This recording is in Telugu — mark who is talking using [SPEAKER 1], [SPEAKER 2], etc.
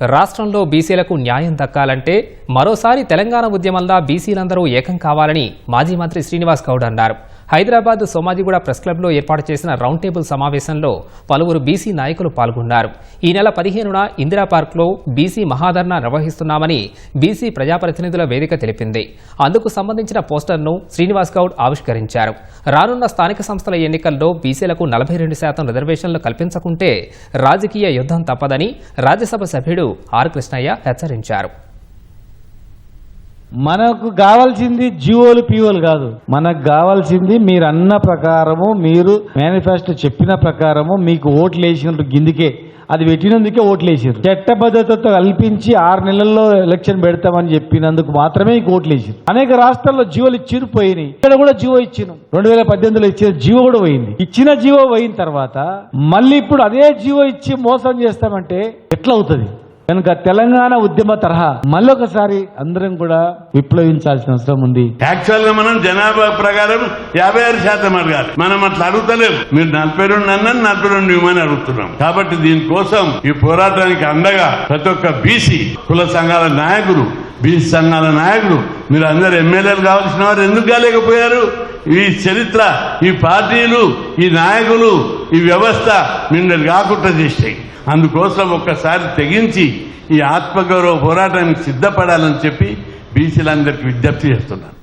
[SPEAKER 1] రాష్ట్రంలో బీసీలకు న్యాయం దక్కాలంటే మరోసారి తెలంగాణ ఉద్యమంలా బీసీలందరూ ఏకం కావాలని మాజీ మంత్రి శ్రీనివాస్ గౌడ్ అన్నారు. హైదరాబాద్ సోమాజిగూడ ప్రెస్ క్లబ్లో ఏర్పాటు చేసిన రౌండ్ టేబుల్ సమావేశంలో పలువురు బీసీ నాయకులు పాల్గొన్నారు. ఈ నెల పదిహేనున ఇందిరా పార్క్లో బీసీ మహాధర్నా నిర్వహిస్తున్నామని బీసీ ప్రజాప్రతినిధుల వేదిక తెలిపింది. అందుకు సంబంధించిన పోస్టర్ను శ్రీనివాస్ గౌడ్ ఆవిష్కరించారు. రానున్న స్థానిక సంస్థల ఎన్నికల్లో బీసీలకు నలభై రెండు శాతం రిజర్వేషన్లు కల్పించకుంటే రాజకీయ యుద్ధం తప్పదని రాజ్యసభ సభ్యుడు ఆర్ కృష్ణయ్య హెచ్చరించారు.
[SPEAKER 2] మనకు కావాల్సింది జియోలు పిఓలు కాదు. మనకు కావాల్సింది మీరు అన్న ప్రకారము మీరు మేనిఫెస్టో చెప్పిన ప్రకారము మీకు ఓట్లు వేసినట్టు గిందికే. అది పెట్టినందుకే ఓట్లు వేసారు చట్టబద్ధతతో కల్పించి ఆరు నెలల్లో ఎలక్షన్ పెడతామని చెప్పినందుకు మాత్రమే ఈ ఓట్లు వేసారు అనేక రాష్ట్రాల్లో జీవోలు ఇచ్చిరు పోయినాయి. ఇక్కడ కూడా జీవో ఇచ్చిన రెండు వేల పద్దెనిమిదిలో ఇచ్చిన జీవో కూడా పోయింది. ఇచ్చిన జీవో పోయిన తర్వాత మళ్ళీ ఇప్పుడు అదే జీవో ఇచ్చి మోసం చేస్తామంటే ఎట్లా అవుతుంది? కనుక తెలంగాణ ఉద్యమ తరహా మళ్ళొకసారి అందరం కూడా విప్లవించాల్సిన అవసరం ఉంది.
[SPEAKER 3] యాక్చువల్గా మనం జనాభా ప్రకారం యాభై ఆరు శాతం అడగాలి. మనం అట్లా అడుగుతలేము మీరు నలభై రెండు అన్నని నలభై రెండు ఇవ్వమని అడుగుతున్నాం. కాబట్టి దీనికోసం ఈ పోరాటానికి అండగా ప్రతి ఒక్క బీసీ కుల సంఘాల నాయకులు బీసీ సంఘాల నాయకులు మీరు అందరు ఎమ్మెల్యేలు కావాల్సిన వారు ఎందుకు కాలేకపోయారు? ఈ చరిత్ర ఈ పార్టీలు ఈ నాయకులు ఈ వ్యవస్థ మిమ్మల్ని కాకుండా చేసాయి అందుకోసం ఒక్కసారి తెగించి ఈ ఆత్మగౌరవ పోరాటానికి సిద్ధపడాలని చెప్పి బీసీలందరికీ విజ్ఞప్తి చేస్తున్నాను.